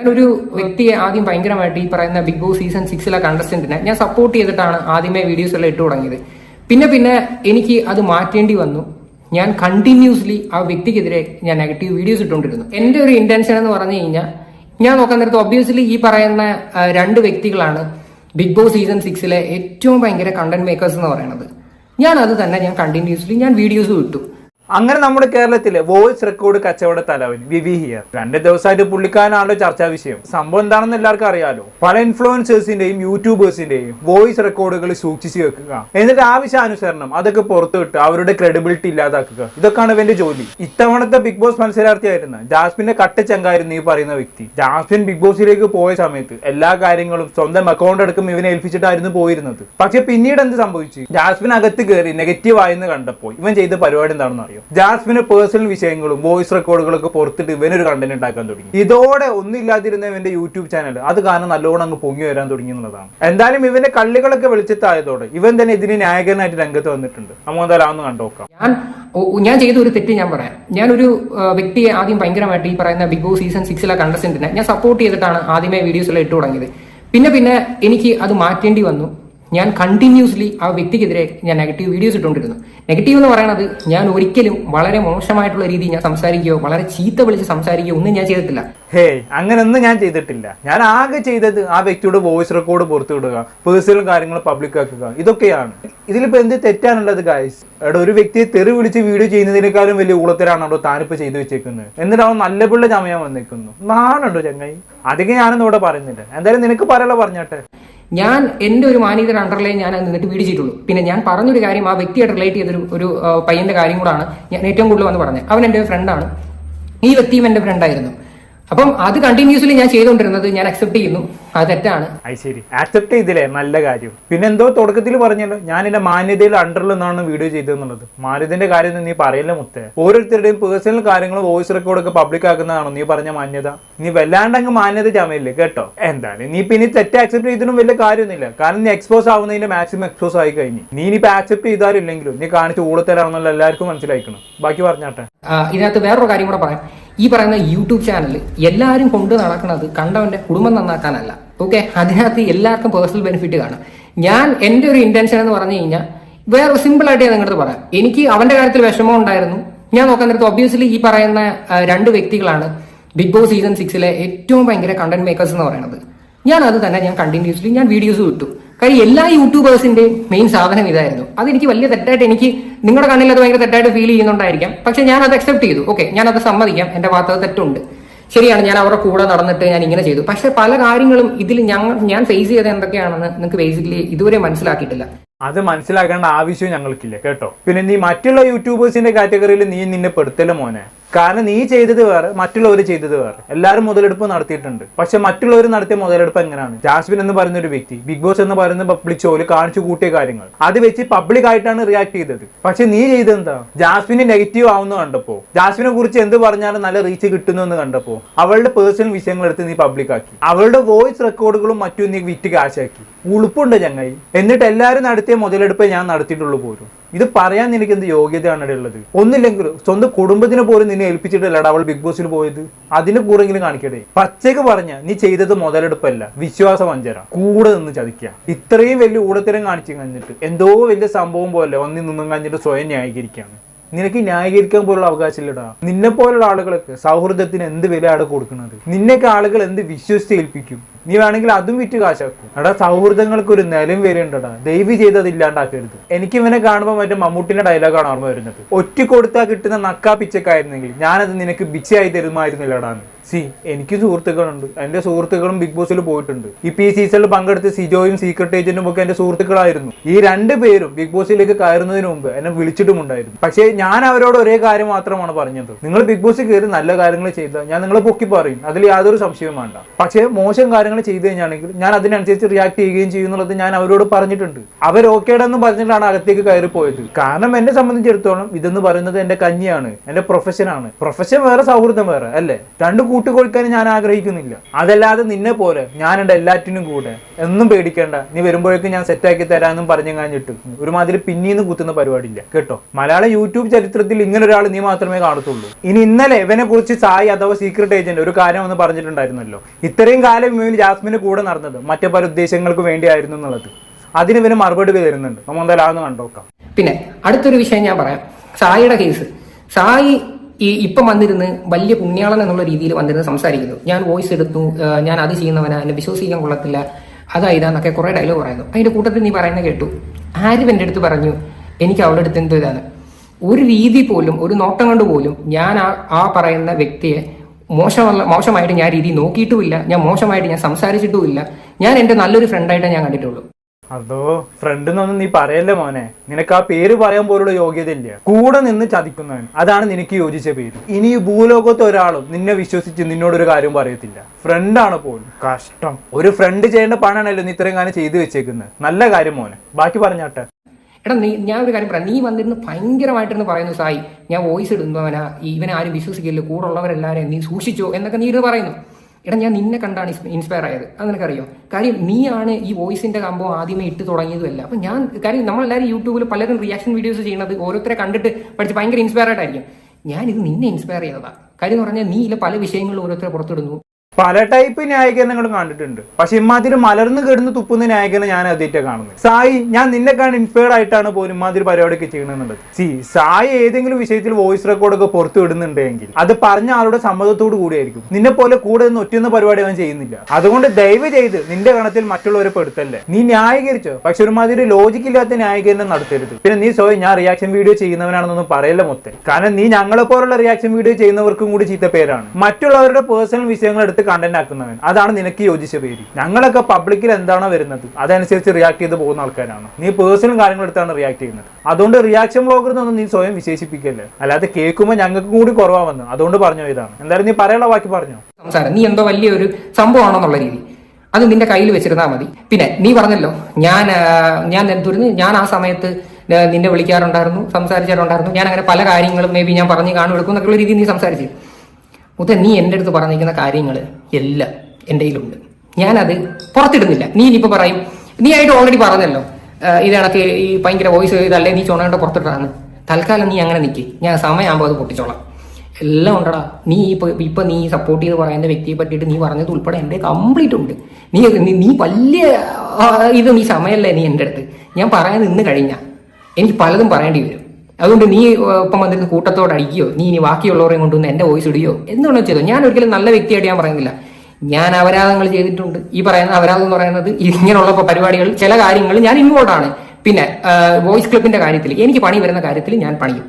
ഞാനൊരു വ്യക്തിയെ ആദ്യം ഭയങ്കരമായിട്ട് ഈ പറയുന്ന ബിഗ് ബോസ് സീസൺ സിക്സിലെ കണ്ടസ്റ്റന്റിനെ ഞാൻ സപ്പോർട്ട് ചെയ്തിട്ടാണ് ആദ്യമേ വീഡിയോസ് എല്ലാം ഇട്ട് തുടങ്ങിയത്. പിന്നെ പിന്നെ എനിക്ക് അത് മാറ്റേണ്ടി വന്നു. ഞാൻ കണ്ടിന്യൂസ്ലി ആ വ്യക്തിക്കെതിരെ ഞാൻ നെഗറ്റീവ് വീഡിയോസ് ഇട്ടുകൊണ്ടിരുന്നു. എന്റെ ഒരു ഇന്റൻഷൻ എന്ന് പറഞ്ഞു കഴിഞ്ഞാൽ ഞാൻ നോക്കാൻ നേരത്ത് ഒബ്വിയസ്ലി ഈ പറയുന്ന രണ്ട് വ്യക്തികളാണ് ബിഗ് ബോസ് സീസൺ സിക്സിലെ ഏറ്റവും ഭയങ്കര കണ്ടന്റ് മേക്കേഴ്സ് എന്ന് പറയുന്നത്. ഞാൻ അത് തന്നെ ഞാൻ കണ്ടിന്യൂസ്ലി ഞാൻ വീഡിയോസ് ഇട്ടു. അങ്ങനെ നമ്മുടെ കേരളത്തിലെ വോയിസ് റെക്കോർഡ് കച്ചവട തലവൻ വിവി ഹിയർ. രണ്ട് ദിവസമായിട്ട് പുള്ളിക്കാരനാണല്ലോ ചർച്ചാ വിഷയം. സംഭവം എന്താണെന്ന് എല്ലാവർക്കും അറിയാലോ. പല ഇൻഫ്ലുവൻസേഴ്സിന്റെയും യൂട്യൂബേഴ്സിന്റെയും വോയിസ് റെക്കോർഡുകൾ സൂക്ഷിച്ചു വെക്കുക. എന്നിട്ട് ആവശ്യാനുസരണം അതൊക്കെ പുറത്തുവിട്ട് അവരുടെ ക്രെഡിബിലിറ്റി ഇല്ലാതാക്കുക. ഇതൊക്കെയാണ് ഇവന്റെ ജോലി. ഇത്തവണത്തെ ബിഗ് ബോസ് മത്സരാർത്ഥിയായിരുന്ന ജാസ്മിന്റെ കട്ട ചെങ്കായിരുന്നു ഈ പറയുന്ന വ്യക്തി. ജാസ്മിൻ ബിഗ് ബോസിലേക്ക് പോയ സമയത്ത് എല്ലാ കാര്യങ്ങളും സ്വന്തം അക്കൗണ്ട് അടക്കം ഇവനെ ഏൽപ്പിച്ചിട്ടായിരുന്നു പോയിരുന്നത്. പക്ഷെ പിന്നീട് എന്ത് സംഭവിച്ചു? ജാസ്മിൻ അകത്ത് കയറി നെഗറ്റീവ് ആയെന്ന് കണ്ടപ്പോൾ ഇവൻ ചെയ്ത പരിപാടി എന്താണെന്ന് അറിയോ ജാസ്മിന് പേഴ്സണൽ വിഷയങ്ങളും വോയിസ് റെക്കോർഡുകളൊക്കെ പുറത്തിട്ട് ഇവനൊരു കണ്ടന്റ് ഉണ്ടാക്കാൻ തുടങ്ങി. ഇതോടെ ഒന്നില്ലാതിരുന്ന ഇവന്റെ യൂട്യൂബ് ചാനൽ അത് കാരണം നല്ലോണം അങ്ങ് പൊങ്ങി വരാൻ തുടങ്ങി എന്നുള്ളതാണ്. എന്തായാലും ഇവന്റെ കള്ളികളൊക്കെ വെളിച്ചത്തായതോടെ ഇവൻ തന്നെ ഇതിന് ന്യായകരനായിട്ട് രംഗത്ത് വന്നിട്ടുണ്ട്. നമുക്ക് എന്തായാലും കണ്ടോക്കാം ഞാൻ ഞാൻ ചെയ്ത ഒരു തെറ്റ് ഞാൻ പറയാം. ഞാനൊരു വ്യക്തിയെ ആദ്യം ഭയങ്കരമായിട്ട് ഈ പറയുന്ന ബിഗ് ബോസ് സീസൺ സിക്സിലെ കണ്ടസ്റ്റന്റിനെ ഞാൻ സപ്പോർട്ട് ചെയ്തിട്ടാണ് ആദ്യമേ വീഡിയോസ് എല്ലാം ഇട്ട് തുടങ്ങിയത്. പിന്നെ പിന്നെ എനിക്ക് അത് മാറ്റേണ്ടി വന്നു. ഞാൻ കണ്ടിന്യൂസ്ലി ആ വ്യക്തിക്കെതിരെ ഞാൻ നെഗറ്റീവ് വീഡിയോസ് ഇട്ടുകൊണ്ടിരുന്നു. നെഗറ്റീവ് എന്ന് പറയുന്നത് ഞാൻ ഒരിക്കലും വളരെ മോശമായിട്ടുള്ള രീതിയിൽ ഞാൻ സംസാരിക്കുകയോ വളരെ ചീത്ത വിളിച്ച് സംസാരിക്കുകയോ ഒന്നും ഞാൻ ചെയ്തിട്ടില്ല. ഹേ അങ്ങനൊന്നും ഞാൻ ചെയ്തിട്ടില്ല. ഞാൻ ആകെ ചെയ്തത് ആ വ്യക്തിയുടെ വോയിസ് റെക്കോർഡ് പുറത്തു വിടുക പേഴ്സണൽ കാര്യങ്ങൾ പബ്ലിക് ആക്കുക ഇതൊക്കെയാണ്. ഇതിലിപ്പോ എന്ത് തെറ്റാണുള്ളത് ഗായ്സ് എടാ ഒരു വ്യക്തിയെ തെറി വിളിച്ച് വീഡിയോ ചെയ്യുന്നതിനേക്കാളും വലിയ ഊളത്തിലാണ് അവിടെ താനിപ്പ് ചെയ്തു വെച്ചേക്കുന്നത്. എന്നിട്ട് അവൻ നല്ല പിള്ള ചമയാൻ വന്നേക്കുന്നു. നാണുണ്ടോ ചങ്ങായി? അധികം ഞാനൊന്നും ഇവിടെ പറയുന്നില്ല. എന്തായാലും നിനക്ക് പറയാനുള്ള പറഞ്ഞാട്ടെ. ഞാൻ എന്റെ ഒരു മാനേജർ അണ്ടർലൈൻ ഞാൻ അത് നിന്നിട്ട് വീട് ചെയ്തിട്ടുള്ളൂ പിന്നെ ഞാൻ പറഞ്ഞൊരു കാര്യം ആ വ്യക്തിയായിട്ട് റിലേറ്റ് ചെയ്തൊരു ഒരു പയ്യന്റെ കാര്യം കൂടാണ് ഞാൻ ഏറ്റവും കൂടുതൽ വന്ന് പറഞ്ഞത്. അവൻ എന്റെ ഫ്രണ്ടാണ് ഈ വ്യക്തിയും എന്റെ ഫ്രണ്ടായിരുന്നു അപ്പം അത് കണ്ടിന്യൂസ്ലി ഞാൻ ചെയ്തുകൊണ്ടിരുന്നത് ഞാൻ അക്സെപ്റ്റ് ചെയ്യുന്നു. അത് തെറ്റാണ്. അത് ശരി. ആക്സെപ്റ്റ് ചെയ്തില്ലേ? നല്ല കാര്യം. പിന്നെ എന്തോ തുടക്കത്തിൽ പറഞ്ഞല്ലോ ഞാൻ എന്റെ മാന്യതയിൽ അണ്ടറിൽ നിന്നാണ് വീഡിയോ ചെയ്തതെന്നുള്ളത്. മാന്യതന്റെ കാര്യം നീ പറയില്ല മുത്തേ? ഓരോരുത്തരുടെയും പേഴ്സണൽ കാര്യങ്ങൾ വോയിസ് റെക്കോർഡ് ഒക്കെ പബ്ലിക് ആക്കുന്നതാണോ നീ പറഞ്ഞ മാന്യത? നീ വല്ലാണ്ട് അങ്ങ് മാന്യത ചമയില്ലേ? കേട്ടോ? എന്താണ്? നീ പിന്നെ തെറ്റ് ആക്സെപ്റ്റ് ചെയ്തിട്ടും വലിയ കാര്യമൊന്നുമില്ല. കാരണം നീ എക്സ്പോസ് ആവുന്നതിന്റെ മാക്സിമം എക്സ്പോസ് ആയി കഴിഞ്ഞു. നീ ഇനിയിപ്പോ ആക്സെപ്റ്റ് ചെയ്താലില്ലെങ്കിലും നീ കാണിച്ച് കൂടുതലാണെന്നുള്ള എല്ലാവർക്കും മനസ്സിലാക്കണം ബാക്കി പറഞ്ഞാട്ടെ. ഇതിനകത്ത് വേറൊരു കാര്യം കൂടെ പറയാം. ഈ പറയുന്ന യൂട്യൂബ് ചാനൽ എല്ലാവരും കൊണ്ട് നടക്കുന്നത് കണ്ടവന്റെ കുടുംബം നന്നാക്കാനല്ല. ഓക്കെ അതിനകത്ത് എല്ലാവർക്കും പേഴ്സണൽ ബെനിഫിറ്റ് കാണാം. ഞാൻ എന്റെ ഒരു ഇന്റൻഷൻ എന്ന് പറഞ്ഞു കഴിഞ്ഞാൽ വേറെ സിമ്പിൾ ആയിട്ട് ഞാൻ നിങ്ങളുടെ പറയാം. എനിക്ക് അവന്റെ കാര്യത്തിൽ വിഷമം ഉണ്ടായിരുന്നു. ഞാൻ നോക്കാൻ നേരത്ത് ഒബ്വിയസ്ലി ഈ പറയുന്ന രണ്ട് വ്യക്തികളാണ് ബിഗ് ബോസ് സീസൺ സിക്സിലെ ഏറ്റവും ഭയങ്കര കണ്ടന്റ് മേക്കേഴ്സ് എന്ന് പറയുന്നത്. ഞാൻ അത് തന്നെ ഞാൻ കണ്ടിന്യൂസ്ലി ഞാൻ വീഡിയോസ് വിട്ടു കാര്യം എല്ലാ യൂട്യൂബേഴ്സിന്റെയും മെയിൻ സാധനം ഇതായിരുന്നു. അതെനിക്ക് വലിയ തെറ്റായിട്ട് എനിക്ക് നിങ്ങളുടെ കണ്ണിൽ അത് ഭയങ്കര തെറ്റായിട്ട് ഫീൽ ചെയ്യുന്നുണ്ടായിരിക്കാം. പക്ഷെ ഞാൻ അത് അക്സെപ്റ്റ് ചെയ്തു. ഓക്കെ ഞാൻ അത് സമ്മതിക്കാം. എന്റെ ഭാഗത്ത് തെറ്റുണ്ട്. ശരിയാണ് ഞാൻ അവരുടെ കൂടെ നടന്നിട്ട് ഞാൻ ഇങ്ങനെ ചെയ്തു. പക്ഷെ പല കാര്യങ്ങളും ഇതിൽ ഞങ്ങൾ ഞാൻ ഫേസ് ചെയ്തത് എന്തൊക്കെയാണെന്ന് നിങ്ങൾക്ക് ബേസിക്കലി ഇതുവരെ മനസ്സിലാക്കിയിട്ടില്ല. അത് മനസ്സിലാക്കേണ്ട ആവശ്യം ഞങ്ങൾക്കില്ല കേട്ടോ. പിന്നെ നീ മറ്റുള്ള യൂട്യൂബേഴ്സിന്റെ കാറ്റഗറിയിൽ നീ നിന്നെ പെടുത്തല മോനെ? കാരണം നീ ചെയ്തത് വേറെ മറ്റുള്ളവർ ചെയ്തത് വേറെ. എല്ലാവരും മുതലെടുപ്പ് നടത്തിയിട്ടുണ്ട്. പക്ഷെ മറ്റുള്ളവർ നടത്തിയ മുതലെടുപ്പ് എങ്ങനെയാണ്? ജാസ്മിൻ എന്ന് പറയുന്ന ഒരു വ്യക്തി ബിഗ് ബോസ് എന്ന് പറയുന്ന പബ്ലിക് ഷോയിൽ കാണിച്ചു കൂട്ടിയ കാര്യങ്ങൾ. അത് വെച്ച് പബ്ലിക് ആയിട്ടാണ് റിയാക്ട് ചെയ്തത്. പക്ഷെ നീ ചെയ്തത് എന്താ? ജാസ്മിന് നെഗറ്റീവ് ആവുന്ന കണ്ടപ്പോ. ജാസ്മിനെ കുറിച്ച് എന്ത് പറഞ്ഞാലും നല്ല റീച്ച് കിട്ടുന്നു എന്ന് കണ്ടപ്പോ അവളുടെ പേഴ്സണൽ വിഷയങ്ങൾ എടുത്ത് നീ പബ്ലിക് ആക്കി. അവളുടെ വോയിസ് റെക്കോർഡുകളും മറ്റും നീ വിറ്റ് കാശാക്കി ഉളുപ്പുണ്ട് ചങ്ങായി. എന്നിട്ട് എല്ലാവരും നടത്തിയ മുതലെടുപ്പ് ഞാൻ നടത്തിയിട്ടുള്ളൂ പോലും. ഇത് പറയാൻ നിനക്ക് എന്ത് യോഗ്യതയാണ് ഉള്ളത്? ഒന്നില്ലെങ്കിൽ സ്വന്തം കുടുംബത്തിനെ പോലും നിന്നെ ഏൽപ്പിച്ചിട്ടില്ല അവൾ ബിഗ് ബോസിൽ പോയത്. അതിന് കൂടെങ്കിലും കാണിക്കട്ടെ. പച്ചക്ക് പറഞ്ഞ നീ ചെയ്തത് മുതലെടുപ്പല്ല. വിശ്വാസ വഞ്ചന കൂടെ നിന്ന് ചതിക്കുക ഇത്രയും വലിയ ഊടത്തരം കാണിച്ചു കഴിഞ്ഞിട്ട് എന്തോ വലിയ സംഭവം പോലെ ഒന്നിൽ നിന്നും കഴിഞ്ഞിട്ട് സ്വയം ന്യായീകരിക്കുകയാണ് നിനക്ക് ന്യായീകരിക്കാൻ പോലുള്ള അവകാശമില്ലടാ. നിന്നെ പോലുള്ള ആളുകൾക്ക് സൗഹൃദത്തിന് എന്ത് വില വിലയാണ് കൊടുക്കുന്നത്? നിന്നെയൊക്കെ ആളുകൾ എന്ത് വിശ്വസിച്ച് ഏൽപ്പിക്കും? നീ വേണമെങ്കിൽ അതും വിറ്റ് കാശാക്കും. എടാ സൗഹൃദങ്ങൾക്ക് ഒരു നിലം വരെയുണ്ടടാ. ദൈവി ചെയ്ത് അത് ഇല്ലാണ്ടാക്കരുത്. എനിക്ക് ഇവനെ കാണുമ്പോൾ മറ്റേ മമ്മൂട്ടിന്റെ ഡയലോഗാണ് ഓർമ്മ വരുന്നത്. ഒറ്റ കൊടുത്താൽ കിട്ടുന്ന നക്കാ പിച്ചക്കായിരുന്നെങ്കിൽ ഞാനത് നിനക്ക് ബിച്ചയായി തരുമായിരുന്നില്ലടാന്ന് സി എനിക്ക് സുഹൃത്തുക്കളുണ്ട്. എന്റെ സുഹൃത്തുക്കളും ബിഗ് ബോസിൽ പോയിട്ടുണ്ട്. ഇപ്പൊ ഈ സീസണിൽ പങ്കെടുത്ത് സിജോയും സീക്രട്ട് ഏജന്റും ഒക്കെ എന്റെ സുഹൃത്തുക്കളായിരുന്നു. ഈ രണ്ട് പേരും ബിഗ് ബോസിലേക്ക് കയറുന്നതിന് മുമ്പ് എന്നെ വിളിച്ചിട്ടുമുണ്ടായിരുന്നു. പക്ഷേ ഞാൻ അവരോട് ഒരേ കാര്യം മാത്രമാണ് പറഞ്ഞത്. നിങ്ങൾ ബിഗ് ബോസിൽ കയറി നല്ല കാര്യങ്ങൾ ചെയ്താൽ ഞാൻ നിങ്ങളെ പൊക്കി പറയും അതിൽ യാതൊരു സംശയവും വേണ്ട. പക്ഷേ മോശം കാര്യങ്ങൾ ചെയ്തു കഴിഞ്ഞാണെങ്കിൽ ഞാൻ അതിനനുസരിച്ച് റിയാക്ട് ചെയ്യുകയും ചെയ്യും എന്നുള്ളത് ഞാൻ അവരോട് പറഞ്ഞിട്ടുണ്ട്. അവർ ഓക്കേടെന്ന് പറഞ്ഞിട്ടാണ് അകത്തേക്ക് കയറി പോയത് കാരണം എന്നെ സംബന്ധിച്ചിടത്തോളം ഇതെന്ന് പറയുന്നത് എന്റെ കഞ്ഞിയാണ് എന്റെ പ്രൊഫഷനാണ് പ്രൊഫഷൻ വേറെ സൗഹൃദം വേറെ അല്ലേ? രണ്ട് കൂട്ടുകൊടുക്കാൻ ഞാൻ ആഗ്രഹിക്കുന്നില്ല. അതല്ലാതെ നിന്നെ പോലെ ഞാൻ എന്റെ എല്ലാറ്റിനും കൂടെ. എന്നും പേടിക്കേണ്ട നീ വരുമ്പോഴേക്കും ഞാൻ സെറ്റാക്കി തരാമെന്നും പറഞ്ഞു കഴിഞ്ഞിട്ട് ഒരുമാതിരി പിന്നീന്ന് കുത്തുന്ന പരിപാടിയില്ല. കേട്ടോ? മലയാള യൂട്യൂബ് ചരിത്രത്തിൽ ഇങ്ങനെ ഒരാൾ നീ മാത്രമേ കാണത്തുള്ളൂ. ഇനി ഇന്നലെ ഇവനെ കുറിച്ച് സായി അഥവാ സീക്രട്ട് ഏജന്റ് ഒരു കാര്യം ഒന്ന് പറഞ്ഞിട്ടുണ്ടായിരുന്നല്ലോ. ഇത്രയും കാലം ജാസ്മിന് കൂടെ നടന്നത് മറ്റു പല ഉദ്ദേശങ്ങൾക്ക് വേണ്ടിയായിരുന്നു എന്നുള്ളത്. അതിന് ഇവന് മറുപടി തരുന്നുണ്ട്. നമ്മൾ എന്തായാലും അതൊന്ന് കണ്ടോക്കാം പിന്നെ അടുത്തൊരു വിഷയം ഞാൻ പറയാം. സായിയുടെ കേസ് സായി ഈ ഇപ്പം വന്നിരുന്ന് വലിയ പുണ്യാളൻ എന്നുള്ള രീതിയിൽ വന്നിരുന്ന് സംസാരിക്കുന്നു. ഞാൻ വോയിസ് എടുത്തു ഞാൻ അത് ചെയ്യുന്നവനാ എന്നെ വിശ്വസിക്കാൻ കൊള്ളത്തില്ല അതാ ഇതാന്നൊക്കെ കുറെ ഡയലോഗ് പറയുന്നു. അതിന്റെ കൂട്ടത്തിൽ നീ പറയുന്ന കേട്ടു. ആരും എന്റെ അടുത്ത് പറഞ്ഞു എനിക്ക് അവളുടെ അടുത്ത് എന്തോ ഇതാണ്. ഒരു രീതി പോലും ഒരു നോട്ടം കൊണ്ട് പോലും ഞാൻ ആ പറയുന്ന വ്യക്തിയെ മോശമല്ല മോശമായിട്ട് ഞാൻ രീതി നോക്കിയിട്ടുമില്ല. ഞാൻ മോശമായിട്ട് ഞാൻ സംസാരിച്ചിട്ടുമില്ല. ഞാൻ എന്റെ നല്ലൊരു ഫ്രണ്ടായിട്ടേ ഞാൻ കണ്ടിട്ടുള്ളൂ. അതോ ഫ്രണ്ട് എന്നൊന്നും നീ പറയല്ലേ മോനെ? നിനക്ക് ആ പേര് പറയാൻ പോലുള്ള യോഗ്യത ഇല്ല കൂടെ നിന്ന് ചതിക്കുന്നവൻ. അതാണ് നിനക്ക് യോജിച്ച പേര്. ഇനി ഈ ഭൂലോകത്ത് ഒരാളും നിന്നെ വിശ്വസിച്ച് നിന്നോടൊരു കാര്യം പറയത്തില്ല. ഫ്രണ്ടാണ് പോലും. കഷ്ടം. ഒരു ഫ്രണ്ട് ചെയ്യേണ്ട പണാണല്ലോ നീ ഇത്രയും കാലം ചെയ്തു വെച്ചേക്കുന്നത് നല്ല കാര്യം മോനെ. ബാക്കി പറഞ്ഞാട്ടെ. എടാ നീ ഞാൻ ഒരു കാര്യം പറയാം. നീ വന്നിരുന്ന് ഭയങ്കരമായിട്ടിരുന്ന് പറയുന്നു സായി. ഞാൻ വോയിസ് ഇടുന്നവനാ. ഇവനെ ആരും വിശ്വസിക്കില്ല. കൂടെ ഉള്ളവരെല്ലാവരെയും നീ സൂക്ഷിച്ചോ എന്നൊക്കെ നീ ഇത് പറയുന്നു. എടാ ഞാൻ നിന്നെ കണ്ടാണ് ഇൻസ്പയർ ആയത്. അത് നിനക്കറിയോ? കാര്യം നീയാണ് ഈ വോയിസിന്റെ കമ്പം ആദ്യമേ ഇട്ട് തുടങ്ങിയതുമല്ല. അപ്പൊ ഞാൻ കാര്യം നമ്മളെല്ലാവരും യൂട്യൂബിൽ പലരും റിയാക്ഷൻ വീഡിയോസ് ചെയ്യുന്നത് ഓരോരുത്തരെ കണ്ടിട്ട് പഠിച്ച് ഭയങ്കര ഇൻസ്പയർ ആയിട്ടായിരിക്കും. ഞാനിത് നിന്നെ ഇൻസ്പയർ ചെയ്തതാണ് കാര്യം എന്ന് പറഞ്ഞാൽ നീ ഇല്ല പല വിഷയങ്ങളും ഓരോരുത്തരെ പുറത്തിടുന്നു. പല ടൈപ്പ് ന്യായീകരണങ്ങൾ കണ്ടിട്ടുണ്ട്. പക്ഷെ ഇമാതിരി മലർന്നു കിടന്ന് തുപ്പുന്ന ന്യായീകരണം ഞാൻ ആദ്യമായിട്ട് കാണുന്നത്. സായി ഞാൻ നിന്നെ കാണാൻ ഇൻസ്പയർഡ് ആയിട്ടാണ് പോലും ഇമാതിരി പരിപാടിയൊക്കെ ചെയ്യണമെന്നുള്ളത് സി സായി ഏതെങ്കിലും വിഷയത്തിൽ വോയിസ് റെക്കോർഡൊക്കെ പുറത്തു വിടുന്നുണ്ടെങ്കിൽ അത് പറഞ്ഞ ആളുടെ സമ്മതത്തോട് കൂടിയായിരിക്കും. നിന്നെ പോലെ കൂടെ നിന്ന് ഒറ്റുന്ന പരിപാടി അവൻ ചെയ്യുന്നില്ല. അതുകൊണ്ട് ദയവ് ചെയ്ത് നിന്റെ കണത്തിൽ മറ്റുള്ളവരെ പെടുത്തല്ലേ. നീ ന്യായീകരിച്ചോ? പക്ഷെ ഒരുമാതിരി ലോജിക്ക് ഇല്ലാത്ത ന്യായീകരണം നടത്തരുത്. പിന്നെ നീ സ്വയം ഞാൻ റിയാക്ഷൻ വീഡിയോ ചെയ്യുന്നവനാണെന്നൊന്നും പറയല്ല മൊത്തം. കാരണം നീ ഞങ്ങളെ പോലുള്ള റിയാക്ഷൻ വീഡിയോ ചെയ്യുന്നവർക്കും കൂടി ചീത്ത പേരാണ്. മറ്റുള്ളവരുടെ പേഴ്സണൽ വിഷയങ്ങൾ എടുത്ത് കണ്ടന്റ് ആക്കുന്നവൻ. അതാണ് നിനക്ക് യോജിച്ച പേര്. ഞങ്ങളൊക്കെ പബ്ലിക്കിൽ എന്താണോ വരുന്നത് അതനുസരിച്ച് റിയാക്ട് ചെയ്ത് പോകുന്ന ആൾക്കാരാണ്. നീ പേഴ്സണൽ കാര്യങ്ങൾ എടുത്താണ് റിയാക്ട് ചെയ്യുന്നത്. അതുകൊണ്ട് റിയാക്ഷൻ ബ്ലോഗർ എന്നൊന്നും നീ സ്വയം വിശേഷിപ്പിക്കല്ലേ? അല്ലാതെ കേൾക്കുമ്പോൾ ഞങ്ങൾക്കും കൂടി കുറവാമെന്ന് അതുകൊണ്ട് പറഞ്ഞു ഇതാണ്. എന്തായാലും നീ പറയാനുള്ള ബാക്കി പറഞ്ഞു? സംസാരം. നീ എന്തോ വലിയൊരു സംഭവമാണെന്നുള്ള രീതി അത് നിന്റെ കയ്യിൽ വെച്ചിരുന്നാൽ മതി. പിന്നെ നീ പറഞ്ഞല്ലോ ഞാൻ ഞാൻ എന്തുരുന്ന്? ഞാൻ ആ സമയത്ത് നിന്നെ വിളിക്കാറുണ്ടായിരുന്നു സംസാരിച്ചാറുണ്ടായിരുന്നു ഞാൻ അങ്ങനെ പല കാര്യങ്ങളും മേ ബി ഞാൻ പറഞ്ഞു കാണും എടുക്കും എന്നൊക്കെയുള്ള രീതിയിൽ നീ സംസാരിച്ചു മുത്തേ നീ എന്റെ അടുത്ത് പറഞ്ഞിരിക്കുന്ന കാര്യങ്ങൾ എല്ലാം എന്റെ കയ്യിലുണ്ട്. ഞാനത് പുറത്തിടുന്നില്ല. നീ ഇനിയിപ്പോൾ പറയും നീ ആയിട്ട് ഓൾറെഡി പറഞ്ഞല്ലോ ആ, ഇത് കണക്ക് ഈ ഭയങ്കര വോയിസ് ഇതല്ലേ നീ ചുണയുടെ പുറത്തിട്ടാണ് തൽക്കാലം നീ അങ്ങനെ നിൽക്കി ഞാൻ സമയമാകുമ്പോൾ അത് പൊട്ടിച്ചോളാം. എല്ലാം ഉണ്ടടാ. നീ ഇപ്പോൾ ഇപ്പം നീ സപ്പോർട്ട് ചെയ്ത് പറയുന്ന വ്യക്തിയെ പറ്റിയിട്ട് നീ പറഞ്ഞത് ഉൾപ്പെടെ എന്റെ കംപ്ലീറ്റ് ഉണ്ട്. നീ നീ- വലിയ ഇത് നീ സമയമല്ലേ നീ എന്റെ അടുത്ത്. ഞാൻ പറയാൻ നിന്ന് കഴിഞ്ഞാൽ എനിക്ക് പലതും പറയേണ്ടി വരും. അതുകൊണ്ട് നീ ഒപ്പം വന്നിരുന്ന് കൂട്ടത്തോട് അടിക്കുകയോ നീ ഇനി ബാക്കിയുള്ളവരെയും കൊണ്ടുവന്ന് എന്റെ വോയിസ് ഇടിയോ എന്തുകൊണ്ടോ ചെയ്തോ ഞാൻ ഒരിക്കലും നല്ല വ്യക്തിയായിട്ട് ഞാൻ പറയുന്നില്ല. ഞാൻ അപരാധങ്ങൾ ചെയ്തിട്ടുണ്ട്. ഈ പറയുന്ന അപരാധം എന്ന് പറയുന്നത് ഇങ്ങനെയുള്ള പരിപാടികൾ ചില കാര്യങ്ങൾ ഞാൻ ഇൻവോൾവ് ആണ്. പിന്നെ വോയിസ് ക്ലിപ്പിന്റെ കാര്യത്തിൽ എനിക്ക് പണി വരുന്ന കാര്യത്തിൽ ഞാൻ പണിയും.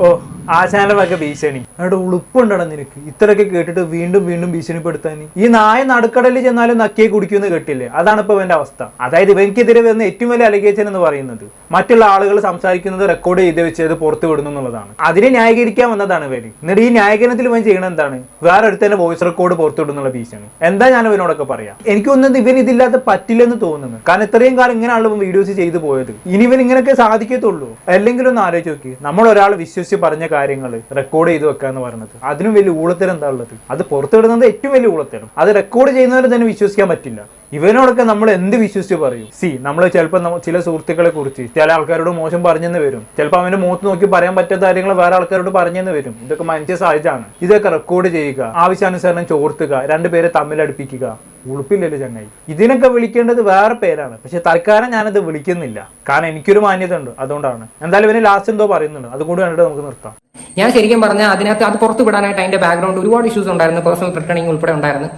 ഓ ആശാനമൊക്കെ ഭീഷണി. അവിടെ ഉളുപ്പുണ്ടടാ നിനക്ക്. ഇത്രയൊക്കെ കേട്ടിട്ട് വീണ്ടും വീണ്ടും ഭീഷണിപ്പെടുത്താൻ. ഈ നായ നടുക്കടലിൽ ചെന്നാലും നക്കിയെ കുടിക്കുമെന്ന് കേട്ടില്ലേ? അതാണ് ഇപ്പൊ എന്റെ അവസ്ഥ. അതായത് ഇവനിക്കെതിരെ വരുന്ന ഏറ്റവും വലിയ അലഗേഷൻ എന്ന് പറയുന്നത് മറ്റുള്ള ആളുകൾ സംസാരിക്കുന്നത് റെക്കോർഡ് ചെയ്ത് വെച്ച് അത് പുറത്തു വിടുന്നു എന്നുള്ളതാണ്. അതിനെ ന്യായീകരിക്കാൻ വന്നതാണ് ഇവർ. എന്നിട്ട് ഈ ന്യായീകരണത്തിൽ ഇവൻ ചെയ്യണത് എന്താണ്? വേറെ അടുത്തന്നെ വോയിസ് റെക്കോർഡ് പുറത്തു വിടുന്നുള്ള ഭീഷണി. എന്താ ഞാൻ ഇവനോടൊക്കെ പറയാം? എനിക്ക് ഒന്നും ഇവൻ ഇതില്ലാതെ പറ്റില്ലെന്ന് തോന്നുന്നു. കാരണം ഇത്രയും കാലം ഇങ്ങനെയാണല്ലോ വീഡിയോസ് ചെയ്തു പോയത്. ഇനി ഇവൻ ഇങ്ങനെയൊക്കെ സാധിക്കത്തുള്ളൂ. അല്ലെങ്കിൽ ഒന്ന് ആലോചിച്ച് നോക്കി. നമ്മൾ ഒരാൾ വിശ്വസിച്ച് പറഞ്ഞ കാര്യങ്ങൾ റെക്കോർഡ് ചെയ്ത് വെക്കുക എന്ന് പറയുന്നത്. അതിനും വലിയ ഊളത്തരം എന്താ ഉള്ളത്? അത് പുറത്തുവിടുന്നത് ഏറ്റവും വലിയ ഊളത്തരം. അത് റെക്കോർഡ് ചെയ്യുന്നവരെ തന്നെ വിശ്വസിക്കാൻ പറ്റില്ല. ഇവനോടൊക്കെ നമ്മൾ എന്ത് വിശ്വസിച്ച് പറയും? സി നമ്മൾ ചിലപ്പോൾ ചില സുഹൃത്തുക്കളെ കുറിച്ച് ചില ആൾക്കാരോട് മോശം പറഞ്ഞെന്ന് വരും. ചിലപ്പോൾ അവന്റെ മുഖത്ത് നോക്കി പറയാൻ പറ്റാത്ത കാര്യങ്ങൾ വേറെ ആൾക്കാരോട് പറഞ്ഞെന്ന് വരും. ഇതൊക്കെ മനുഷ്യ സാഹചര്യമാണ് ഇതൊക്കെ റെക്കോർഡ് ചെയ്യുക ആവശ്യാനുസരണം ചോർത്തുക രണ്ടുപേരെ തമ്മിലടുപ്പിക്കുക ഉളുപ്പില്ലല്ലോ ചങ്ങായി. ഇതിനൊക്കെ വിളിക്കേണ്ടത് വേറെ പേരാണ്. പക്ഷെ തൽക്കാലം ഞാനത് വിളിക്കുന്നില്ല. കാരണം എനിക്കൊരു മാന്യത ഉണ്ട് അതുകൊണ്ടാണ്. എന്തായാലും ഇവന് ലാസ്റ്റ് എന്തോ പറയുന്നുണ്ട്. അതുകൂടി കണ്ടിട്ട് നമുക്ക് നിർത്താം. ഞാൻ ശരിക്കും പറഞ്ഞാൽ അതിനകത്ത് അത് പുറത്ത് വിടാനായിട്ട് അതിന്റെ ബാക്ക്ഗ്രൗണ്ട് ഒരുപാട് ഇഷ്യൂസ് ഉണ്ടായിരുന്നു. പേഴ്സണൽ ത്രെട്ടണിങ് ഉൾപ്പെടെ ഉണ്ടായിരുന്നു.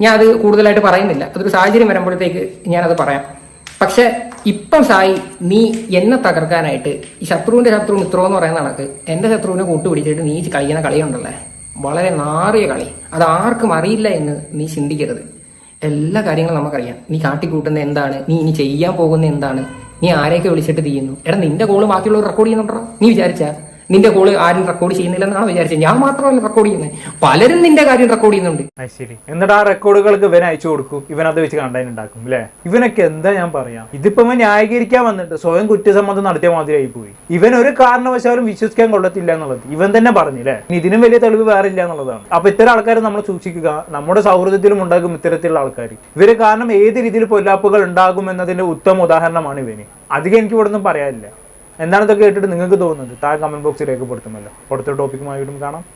ഞാൻ അത് കൂടുതലായിട്ട് പറയുന്നില്ല. അതൊരു സാഹചര്യം വരുമ്പോഴത്തേക്ക് ഞാനത് പറയാം. പക്ഷെ ഇപ്പം സായി നീ എന്നെ തകർക്കാനായിട്ട് ഈ ശത്രുവിന്റെ ശത്രു മിത്രം എന്ന് പറയുന്ന കണക്ക് എന്റെ ശത്രുവിനെ കൂട്ടുപിടിച്ചിട്ട് നീ കളിക്കുന്ന കളിയുണ്ടല്ലേ? വളരെ നാറിയ കളി. അത് ആർക്കും അറിയില്ല എന്ന് നീ ചിന്തിക്കരുത്. എല്ലാ കാര്യങ്ങളും നമുക്കറിയാം. നീ കാട്ടിക്കൂട്ടുന്ന എന്താണ്? നീ ഇനി ചെയ്യാൻ പോകുന്ന എന്താണ്? നീ ആരെയൊക്കെ വിളിച്ചിട്ട് തീയുന്നു എടാ നിന്റെ കോൾ ബാക്കിയുള്ളവർ റെക്കോർഡ് ചെയ്യുന്നുണ്ടോ നീ വിചാരിച്ചാ? നിന്റെ കോൾ ആരും റെക്കോർഡ് ചെയ്യുന്നില്ലെന്നാണ് വിചാരിച്ചത്? ഞാൻ മാത്രമല്ല റെക്കോർഡ് ചെയ്യുന്നത്. പലരും നിന്റെ കാര്യം റെക്കോർഡ് ചെയ്യുന്നുണ്ട്. എന്നിട്ട് ആ റെക്കോർഡുകൾക്ക് ഇവൻ അയച്ചു കൊടുക്കും. ഇവൻ അത് വെച്ച് കണ്ടന്റ് ഉണ്ടാക്കും അല്ലേ ഇവനൊക്കെ എന്താ ഞാൻ പറയാം? ഇതിപ്പോ ന്യായീകരിക്കാൻ വന്നിട്ട് സ്വയം കുറ്റസമ്മതം നടത്തിയ മാതിരിയായി പോയി ഇവൻ ഒരു കാരണവശാലും വിശ്വസിക്കാൻ കൊള്ളത്തില്ല എന്നുള്ളത് ഇവൻ തന്നെ പറഞ്ഞില്ലേ ഇതിനും വലിയ തെളിവ് വേറെ ഇല്ല എന്നുള്ളതാണ്. അപ്പൊ ഇത്തരം ആൾക്കാർ നമ്മൾ സൂക്ഷിക്കുക. നമ്മുടെ സൗഹൃദത്തിലും ഉണ്ടാകും ഇത്തരത്തിലുള്ള ആൾക്കാർ ഇവർ കാരണം ഏത് രീതിയിൽ പൊല്ലാപ്പുകൾ ഉണ്ടാകും എന്നതിന്റെ ഉത്തമ ഉദാഹരണമാണ് ഇവന്. അധികം എനിക്ക് ഇവിടെ ഒന്നും പറയാനില്ല. എന്താണ് ഇതൊക്കെ കേട്ടിട്ട് നിങ്ങൾക്ക് തോന്നുന്നത്? താഴെ കമന്റ് ബോക്സിൽ രേഖപ്പെടുത്തുമല്ലോ അടുത്ത ടോപ്പിക്കുമായി വീണ്ടും കാണാം.